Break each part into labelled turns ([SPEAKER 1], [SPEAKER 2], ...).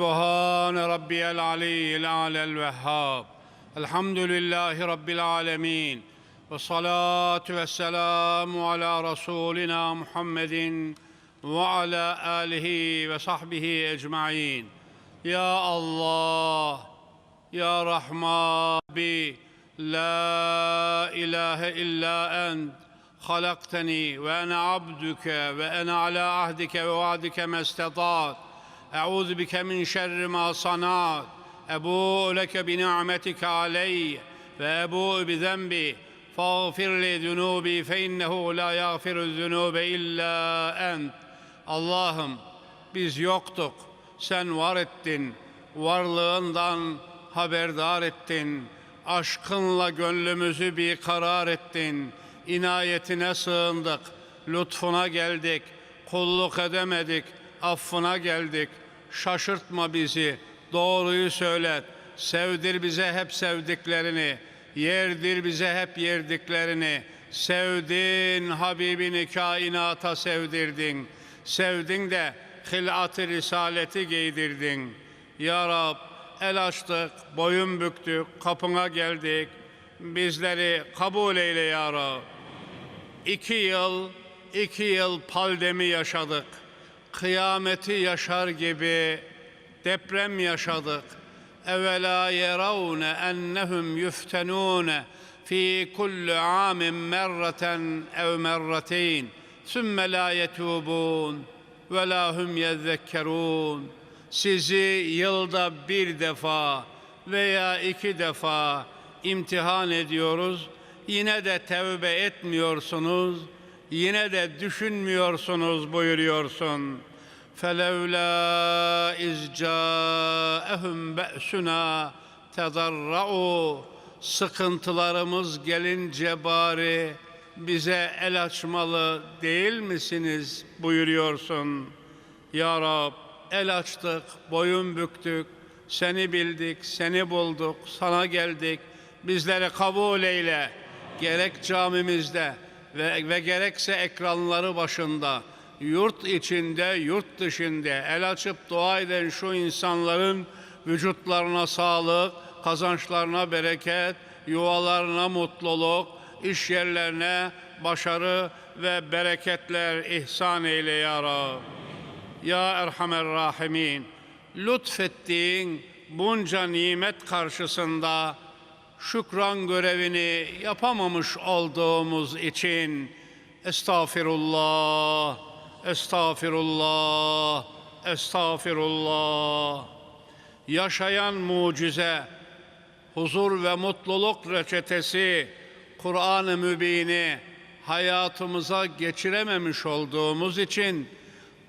[SPEAKER 1] سبحان ربي العلي الأعلى الوهاب. الحمد لله رب العالمين. والصلاة والسلام على رسولنا محمد وعلى آله وصحبه أجمعين. يا الله يا رحمن بي لا إله إلا أنت خلقتني وأنا عبدك وأنا على عهدك ووعدك ما استطعت. أعوذ بك من شر ما صنعت أبوء لك بنعمتك علي وأبوء بذنبي فاغفر لي ذنوبي فإنه لا يغفر الذنوب إلا أنت Allah'ım biz yoktuk, sen var ettin, varlığından haberdar ettin, aşkınla gönlümüzü bir karar ettin, inayetine sığındık, lütfuna geldik, kulluk edemedik, affına geldik, şaşırtma bizi, doğruyu söylet, sevdir bize hep sevdiklerini, yerdir bize hep yerdiklerini, sevdin Habibini kainata sevdirdin, sevdin de hilat-ı risaleti giydirdin. Ya Rab el açtık, boyun büktük, kapına geldik, bizleri kabul eyle ya Rab. İki yıl, iki yıl pandemi yaşadık. Kıyameti yaşar gibi deprem yaşadık. Evvela yeravne ennehum yuftenune fi kulli amin merreten ev merrateyn. Sümme la yetubun ve la hum yezzekkerun. Sizi yılda bir defa veya iki defa imtihan ediyoruz. Yine de tevbe etmiyorsunuz Yine de düşünmüyorsunuz buyuruyorsun. فَلَوْلَا اِذْ جَاءَهُمْ بَأْسُنَا تَضَرَّعُوا Sıkıntılarımız gelince bari bize el açmalı değil misiniz buyuruyorsun. Ya Rab el açtık, boyun büktük, seni bildik, seni bulduk, sana geldik. Bizleri kabul eyle. Gerek camimizde ve, ve gerekse ekranları başında, yurt içinde, yurt dışında el açıp dua eden şu insanların vücutlarına sağlık, kazançlarına bereket, yuvalarına mutluluk, iş yerlerine başarı ve bereketler ihsan eyle ya Rab. Ya Erhamer Rahimin, lütfettiğin bunca nimet karşısında şükran görevini yapamamış olduğumuz için estağfirullah, estağfirullah, estağfirullah. Yaşayan mucize, huzur ve mutluluk reçetesi, Kur'an-ı Mübin'i hayatımıza geçirememiş olduğumuz için,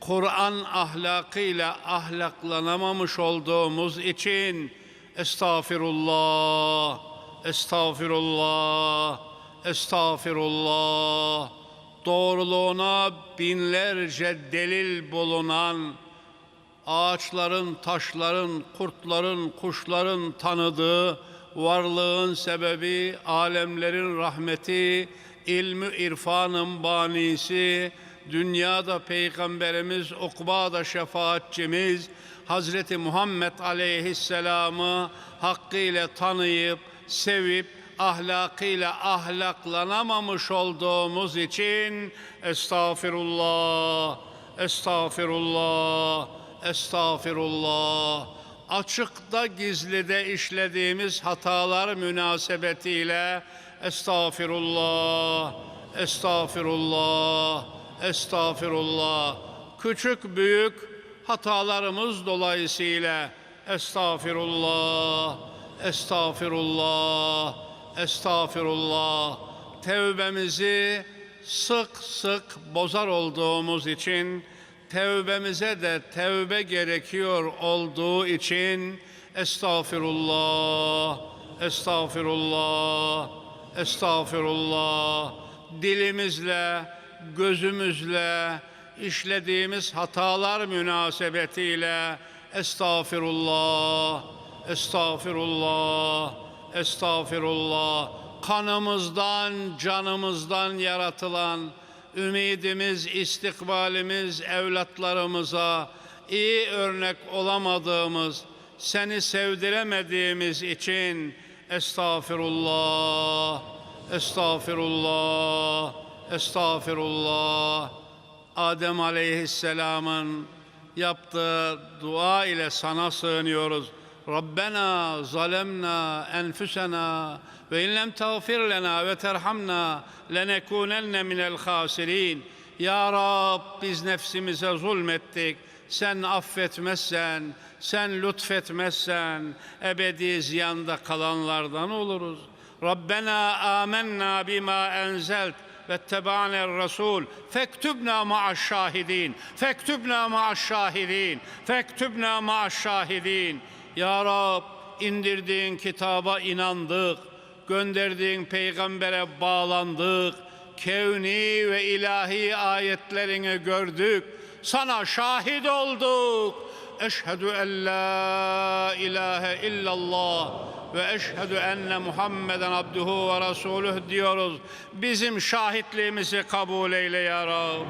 [SPEAKER 1] Kur'an ahlakıyla ahlaklanamamış olduğumuz için, estağfirullah, estağfirullah, estağfirullah. Doğruluğuna binlerce delil bulunan, ağaçların, taşların, kurtların, kuşların tanıdığı varlığın sebebi, alemlerin rahmeti, ilmi irfanın banisi, dünyada Peygamberimiz, ukbada şefaatçimiz, Hazreti Muhammed Aleyhisselam'ı hakkıyla tanıyıp, sevip, ahlakıyla ahlaklanamamış olduğumuz için estağfirullah, estağfirullah, estağfirullah. Açıkta gizlide işlediğimiz hatalar münasebetiyle estağfirullah, estağfirullah, estağfirullah. Küçük büyük hatalarımız dolayısıyla estağfirullah, estağfirullah, estağfirullah. Tevbemizi sık sık bozar olduğumuz için tevbemize de tevbe gerekiyor olduğu için estağfirullah, estağfirullah, estağfirullah. Dilimizle, gözümüzle, işlediğimiz hatalar münasebetiyle estağfirullah, estağfirullah, estağfirullah. Kanımızdan, canımızdan yaratılan ümidimiz, istikbalimiz evlatlarımıza, iyi örnek olamadığımız, seni sevdiremediğimiz için estağfirullah, estağfirullah, estağfirullah. Adem aleyhisselamın yaptığı dua ile sana sığınıyoruz. Rabbena zalemna enfusena ve in lem tağfir lena ve terhamna lenekunenne minel hasirin. Ya Rab biz nefsimize zulmettik. Sen affetmezsen, sen lütfetmezsen ebedi ziyanda kalanlardan oluruz. Rabbena amennâ bima enzelt واتبعنا الرسول فاكتبنا مع الشاهدين فاكتبنا مع الشاهدين فاكتبنا مع الشاهدين ya Rab indirdiğin kitaba inandık gönderdiğin peygambere bağlandık kevni ve ilahi ayetlerini gördük sana şahit olduk eşhedü en la ilahe illallah ve eşhedü enne Muhammeden abduhu ve resuluh diyoruz. Bizim şahitliğimizi kabul eyle ya Rab.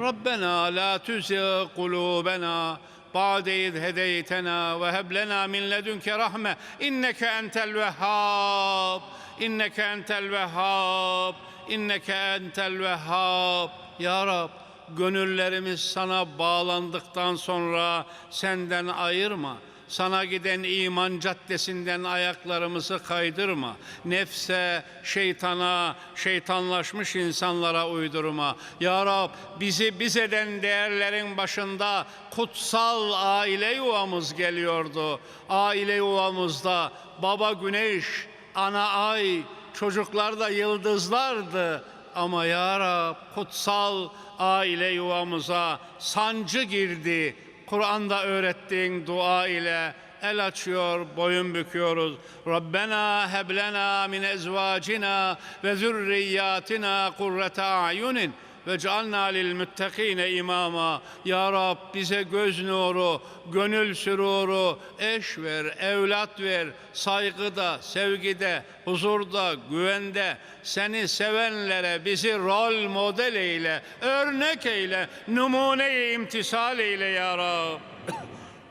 [SPEAKER 1] Rabbena la tuzigh kulubena بعد إذ هديتنا وهب لنا من لدنك رحمة إنك أنت الوهاب إنك أنت الوهاب إنك أنت الوهاب Ya Rab gönüllerimiz sana bağlandıktan sonra senden ayırma. Sana giden iman caddesinden ayaklarımızı kaydırma. Nefse, şeytana, şeytanlaşmış insanlara uydurma. Ya Rab bizi biz eden değerlerin başında kutsal aile yuvamız geliyordu. Aile yuvamızda baba güneş, ana ay, çocuklar da yıldızlardı. Ama ya Rab kutsal aile yuvamıza sancı girdi. Kur'an'da öğrettiğin dua ile el açıyor, boyun büküyoruz. Rabbena heblena min ezvacina ve zürriyatina kurrete a'yunin ve cealna lil muttakine imama. Ya Rab bize göz nuru, gönül süruru, eş ver, evlat ver, saygıda, sevgide, huzurda, güvende. Seni sevenlere bizi rol model eyle, örnek eyle, numune-i imtisal eyle ya Rab.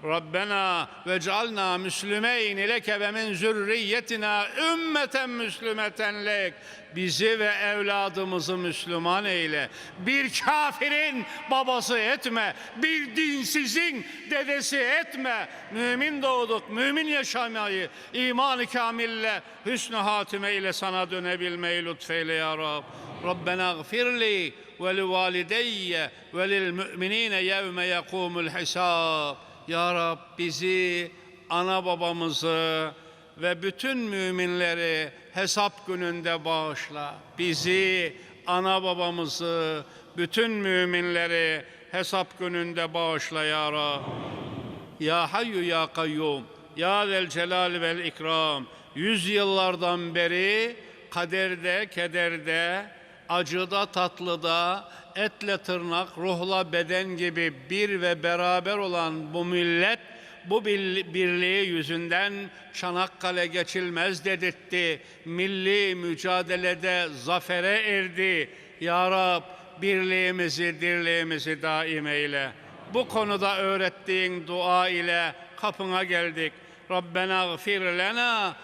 [SPEAKER 1] Rabbena ve cealna müslümeyn leke ve min zürriyetina ümmeten müslümeten lek. Bizi ve evladımızı Müslüman eyle. Bir kafirin babası etme. Bir dinsizin dedesi etme. Mümin doğduk, mümin yaşamayı, iman-ı kamille, hüsnü hatime ile sana dönebilmeyi lütfeyle ya Rab. Rabbena gfirli ve li valideyye ve lil müminine yevme yekumul hisab. Ya Rab bizi, ana babamızı ve bütün müminleri hesap gününde bağışla. Bizi, ana babamızı, bütün müminleri hesap gününde bağışla ya Rab. Ya Hayyu Ya Kayyum, Ya Zel Celal vel İkram. Yüzyıllardan beri kaderde, kederde, acıda, tatlıda, etle tırnak, ruhla beden gibi bir ve beraber olan bu millet bu birliği yüzünden Çanakkale geçilmez dedirtti. Milli mücadelede zafere erdi. Ya Rab birliğimizi, dirliğimizi daim eyle. Bu konuda öğrettiğin dua ile kapına geldik. Rabbena gfir lena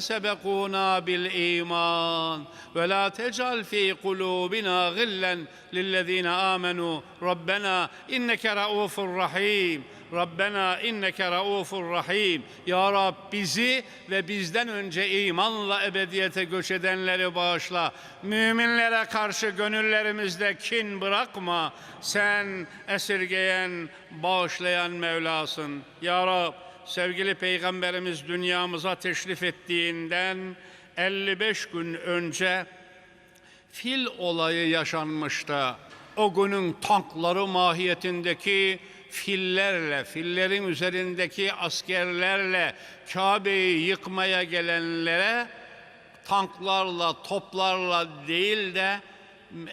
[SPEAKER 1] sebekuna bil iman ve la tec'al fi kulubina gillen lillezine amenu Rabbena inneke raufur rahim Rabbena inneke raufur rahim Ya Rab bizi ve bizden önce imanla ebediyete göç edenleri bağışla. Müminlere karşı gönüllerimizde kin bırakma. Sen esirgeyen bağışlayan Mevlasın. Ya Rab sevgili peygamberimiz dünyamıza teşrif ettiğinden 55 gün önce fil olayı yaşanmıştı. O günün tankları mahiyetindeki fillerle, fillerin üzerindeki askerlerle Kabe'yi yıkmaya gelenlere tanklarla, toplarla değil de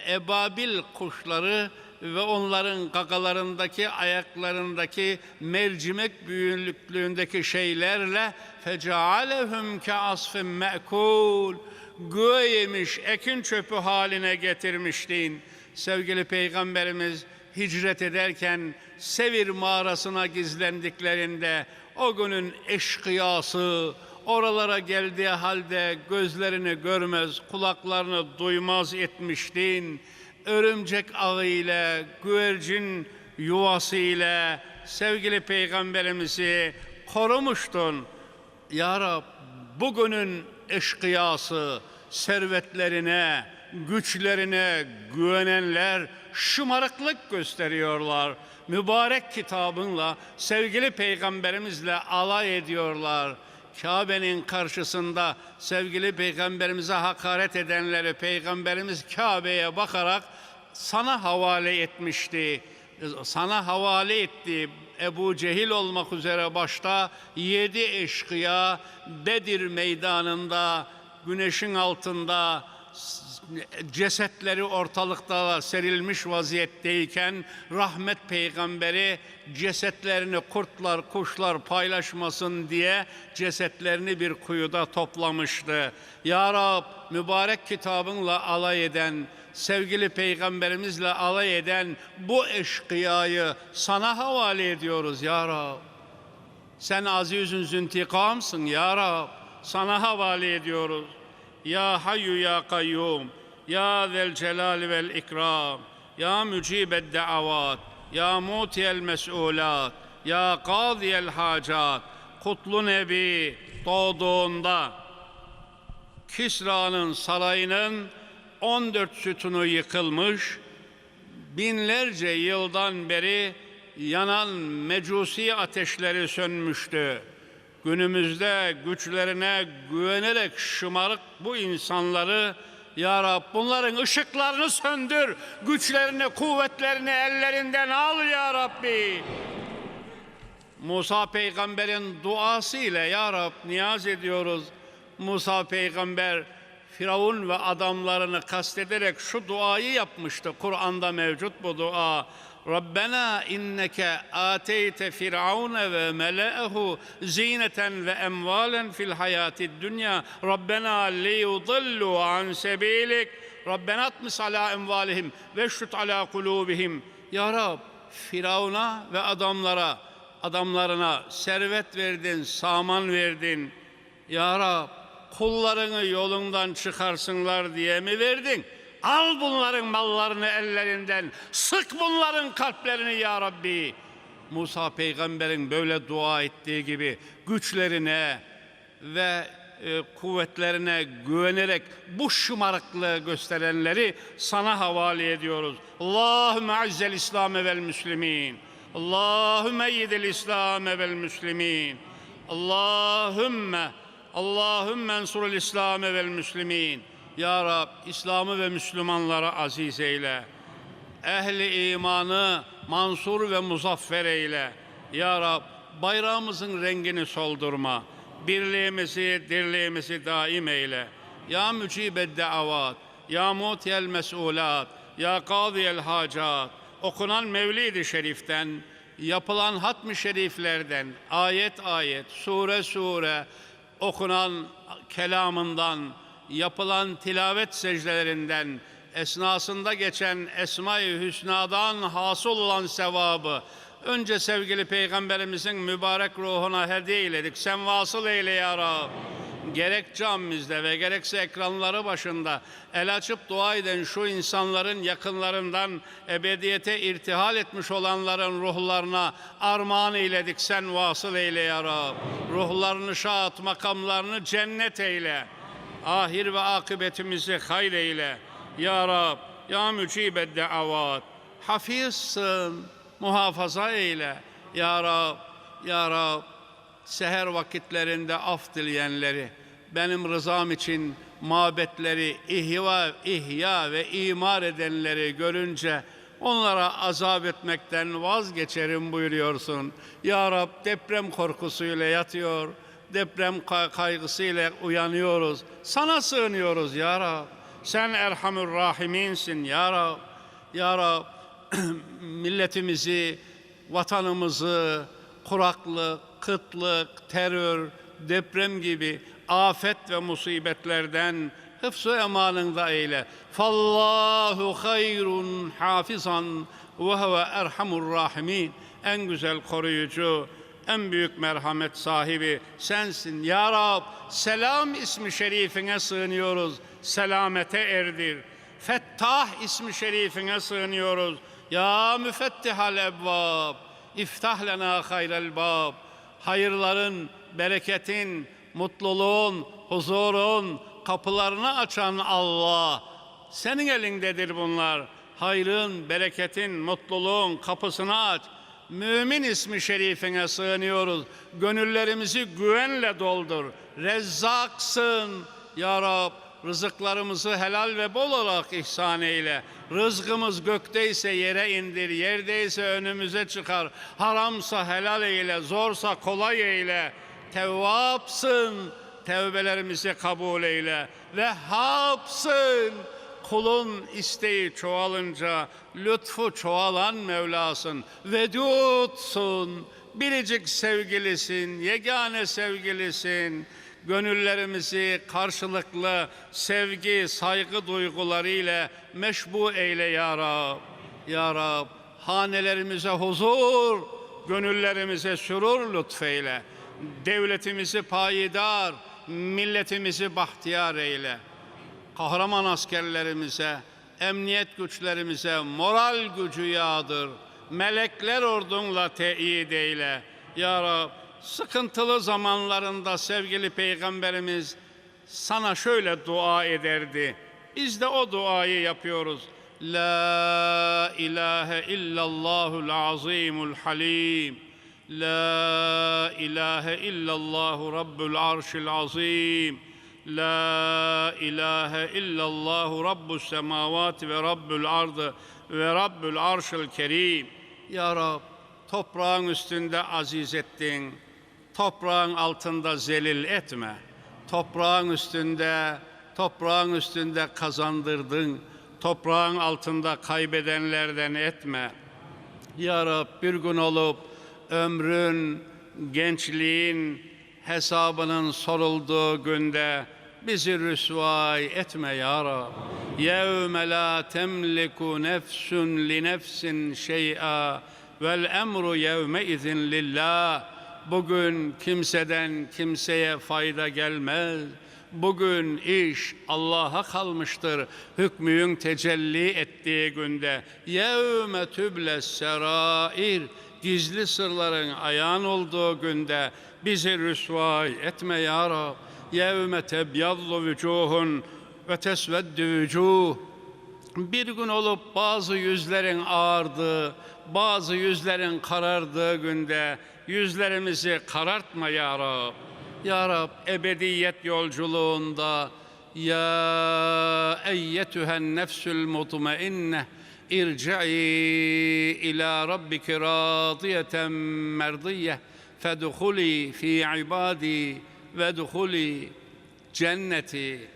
[SPEAKER 1] ebabil kuşları ve onların gagalarındaki, ayaklarındaki mercimek büyüklüğündeki şeylerle fecaalehum ke asfin me'kul göğe yemiş ekin çöpü haline getirmiştin. Sevgili Peygamberimiz hicret ederken Sevir mağarasına gizlendiklerinde o günün eşkıyası oralara geldiği halde gözlerini görmez, kulaklarını duymaz etmiştin. Örümcek ağı ile, güvercin yuvası ile sevgili peygamberimizi korumuştun. Ya Rab bugünün eşkıyası servetlerine, güçlerine güvenenler şımarıklık gösteriyorlar. Mübarek kitabınla, sevgili peygamberimizle alay ediyorlar. Kabe'nin karşısında sevgili peygamberimize hakaret edenleri peygamberimiz Kabe'ye bakarak sana havale etmişti. Sana havale etti. Ebu Cehil olmak üzere başta yedi eşkıya Bedir meydanında güneşin altında cesetleri ortalıkta serilmiş vaziyetteyken rahmet peygamberi cesetlerini kurtlar kuşlar paylaşmasın diye cesetlerini bir kuyuda toplamıştı. Ya Rab mübarek kitabınla alay eden sevgili peygamberimizle alay eden bu eşkıyayı sana havale ediyoruz ya Rab. Sen azizün züntikamsın ya Rab. Sana havale ediyoruz. Ya Hayyu Ya Kayyum, Ya Zel Celal vel İkram, Ya Mücibed Da'avat, Ya Mutiyel Mes'ulat, Ya Kadiyel Hacat, Kutlu Nebi doğduğunda Kisra'nın sarayının 14 sütunu yıkılmış, binlerce yıldan beri yanan mecusi ateşleri sönmüştü. Günümüzde güçlerine güvenerek şımarık bu insanları Ya Rab bunların ışıklarını söndür, güçlerini, kuvvetlerini ellerinden al Ya Rabbi. Musa peygamberin duası ile Ya Rab niyaz ediyoruz. Musa peygamber Firavun ve adamlarını kastederek şu duayı yapmıştı. Kur'an'da mevcut bu dua. Rabbena inneke ateyte firavune ve mele'ehu zineten ve emvalen fil hayati dünya. Rabbena li yudillu an sebilik. Rabbena atmis ala emvalihim ve şut ala kulubihim. Ya Rab ve adamlara adamlarına servet verdin, saman verdin. Ya Rab kullarını yolundan çıkarsınlar diye mi verdin? Al bunların mallarını ellerinden, sık bunların kalplerini ya Rabbi. Musa peygamberin böyle dua ettiği gibi güçlerine ve e, kuvvetlerine güvenerek bu şımarıklığı gösterenleri sana havale ediyoruz. Allahümme azzel İslam'e vel müslimin. Allahümme eyyidil İslam'e vel müslimin. Allahümme Allahümme ensurul İslam'e vel müslimin. Ya Rab İslam'ı ve Müslümanlara aziz eyle. Ehli imanı mansur ve muzaffer eyle. Ya Rab bayrağımızın rengini soldurma. Birliğimizi, dirliğimizi daim eyle. Ya mücibed davat, ya mutiyel mesulat, ya kadiyel hacat. Okunan Mevlid-i Şerif'ten, yapılan hatmi şeriflerden, ayet ayet, sure sure, okunan kelamından, yapılan tilavet secdelerinden, esnasında geçen Esma-i Hüsna'dan hasıl olan sevabı, önce sevgili Peygamberimizin mübarek ruhuna hediye eyledik. Sen vasıl eyle ya Rab. Gerek camimizde ve gerekse ekranları başında el açıp dua eden şu insanların yakınlarından ebediyete irtihal etmiş olanların ruhlarına armağan eyledik. Sen vasıl eyle ya Rab. Ruhlarını şahat, makamlarını cennet eyle ahir ve akıbetimizi hayır eyle. Ya Rab, ya mücibed davat. Hafizsin, muhafaza eyle. Ya Rab, Ya Rab, seher vakitlerinde af dileyenleri, benim rızam için mabetleri ihya, ihya ve imar edenleri görünce onlara azap etmekten vazgeçerim buyuruyorsun. Ya Rab deprem korkusuyla yatıyor, deprem kaygısıyla uyanıyoruz. Sana sığınıyoruz ya Rab. Sen Erhamur Rahiminsin ya Rab. Ya Rab milletimizi, vatanımızı kuraklık, kıtlık, terör, deprem gibi afet ve musibetlerden hıfz-ı emanında eyle. Fallahu hayrun hafizan ve huve erhamur rahimin. En güzel koruyucu, en büyük merhamet sahibi sensin. Ya Rab, selam ismi şerifine sığınıyoruz. Selamete erdir. Fettah ismi şerifine sığınıyoruz. Ya müfettihal ebvab. İftah lena hayrel bab. Hayırların, bereketin, mutluluğun, huzurun kapılarını açan Allah. Senin elindedir bunlar. Hayrın, bereketin, mutluluğun kapısını aç. Mümin ismi şerifine sığınıyoruz. Gönüllerimizi güvenle doldur. Rezzaksın ya Rab. Rızıklarımızı helal ve bol olarak ihsan eyle. Rızkımız gökteyse yere indir, yerdeyse önümüze çıkar. Haramsa helal eyle, zorsa kolay eyle. Tevvapsın, tevbelerimizi kabul eyle. Vehhabsın, kulun isteği çoğalınca lütfu çoğalan Mevlasın. Vedutsun, biricik sevgilisin, yegane sevgilisin. Gönüllerimizi karşılıklı sevgi, saygı duyguları ile meşbu eyle ya Rab. Ya Rab, hanelerimize huzur, gönüllerimize sürur lütfeyle. Devletimizi payidar, milletimizi bahtiyar eyle kahraman askerlerimize, emniyet güçlerimize moral gücü yağdır. Melekler ordunla teyit eyle. Ya Rab, sıkıntılı zamanlarında sevgili Peygamberimiz sana şöyle dua ederdi. Biz de o duayı yapıyoruz. La ilahe illallahul azimul halim. La ilahe illallahu rabbul arşil azim. La ilahe illallahu rabbus semavati ve rabbul ardı ve rabbul arşil kerim. Ya Rab toprağın üstünde aziz ettin. Toprağın altında zelil etme. Toprağın üstünde toprağın üstünde kazandırdın. Toprağın altında kaybedenlerden etme. Ya Rab bir gün olup ömrün, gençliğin hesabının sorulduğu günde bizi rüsvay etme ya Rab. Yevme la temliku nefsun li nefsin şey'a vel emru yevme izin lillah. Bugün kimseden kimseye fayda gelmez. Bugün iş Allah'a kalmıştır. Hükmün tecelli ettiği günde. Yevme tübles serair. Gizli sırların ayağın olduğu günde bizi rüsvay etme ya Rab. Yevme tebyallu vücuhun ve tesveddü vücuh. Bir gün olup bazı yüzlerin ağardığı, bazı yüzlerin karardığı günde yüzlerimizi karartma ya Rab. Ya Rab ebediyet yolculuğunda ya eyyetühen nefsül mutmainneh irci'i ila rabbiki radiyeten merdiyeh fedhuli fi ibadi ve cenneti.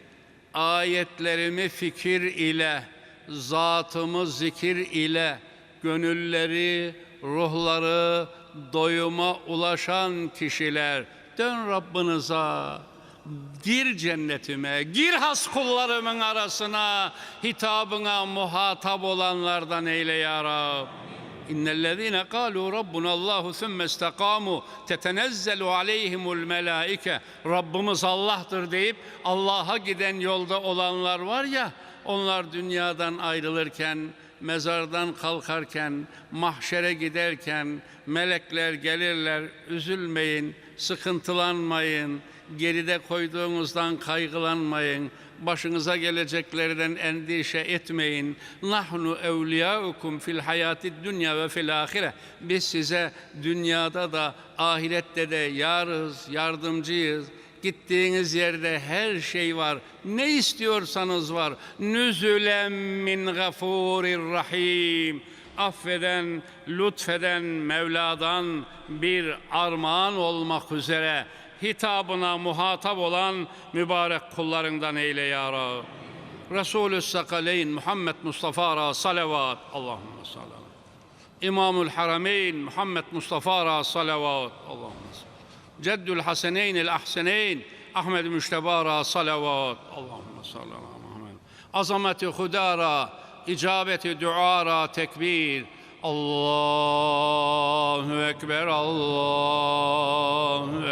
[SPEAKER 1] Ayetlerimi fikir ile zatımı zikir ile gönülleri ruhları doyuma ulaşan kişiler. Dön Rabbinize gir cennetime, gir has kullarımın arasına, hitabına muhatap olanlardan eyle ya Rab. İnnellezîne kâlû rabbunallâhu sümme istekâmû. Tetenezzelu aleyhimul melâike. Rabbimiz Allah'tır deyip Allah'a giden yolda olanlar var ya onlar dünyadan ayrılırken mezardan kalkarken, mahşere giderken melekler gelirler, üzülmeyin, sıkıntılanmayın, geride koyduğunuzdan kaygılanmayın başınıza geleceklerden endişe etmeyin. Nahnu evliyaukum fil hayati dünya ve fil ahire. Biz size dünyada da ahirette de yarız, yardımcıyız. Gittiğiniz yerde her şey var. Ne istiyorsanız var. Nüzülen min gafurir rahim. Affeden, lütfeden Mevla'dan bir armağan olmak üzere hitabına muhatap olan mübarek kullarından eyle ya Rab. Resulü Sakaleyn Muhammed Mustafa Ra salavat. Allahümme sallallahu İmamul Harameyn Muhammed Mustafa Ra salavat. Allahümme sallallahu Ceddül Haseneyn el Ahseneyn Ahmed Müşteba Ra salavat. Allahümme sallallahu. Azameti Hudara, icabeti duara tekbir. Allahu Ekber, Allahu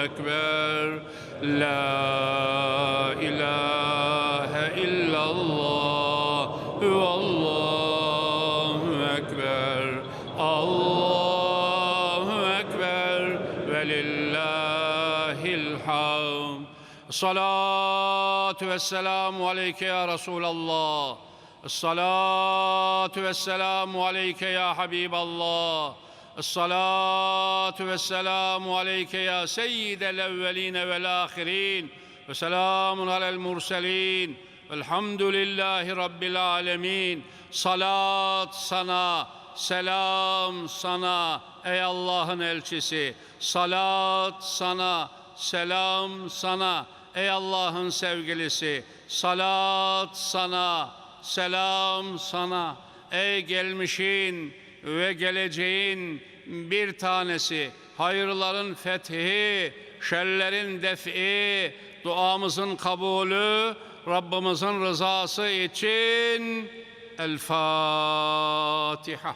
[SPEAKER 1] Ekber. La ilahe illallah. Allahu Ekber. Allahu Ekber. Ve lillahil hamd. Salatu ve selamu aleyke ya Resulallah. Salatu ve selamu aleyke ya Habiballah. Salatu ve selamu aleyke ya seyyidel evveline vel ahirin. Ve selamun alel murselin. Velhamdülillahi Rabbil alemin. Salat sana, selam sana ey Allah'ın elçisi. Salat sana, selam sana ey Allah'ın sevgilisi. Salat sana, selam sana ey gelmişin ve geleceğin bir tanesi. Hayırların fethi, şerlerin defi, duamızın kabulü, Rabbimizin rızası için El Fatiha.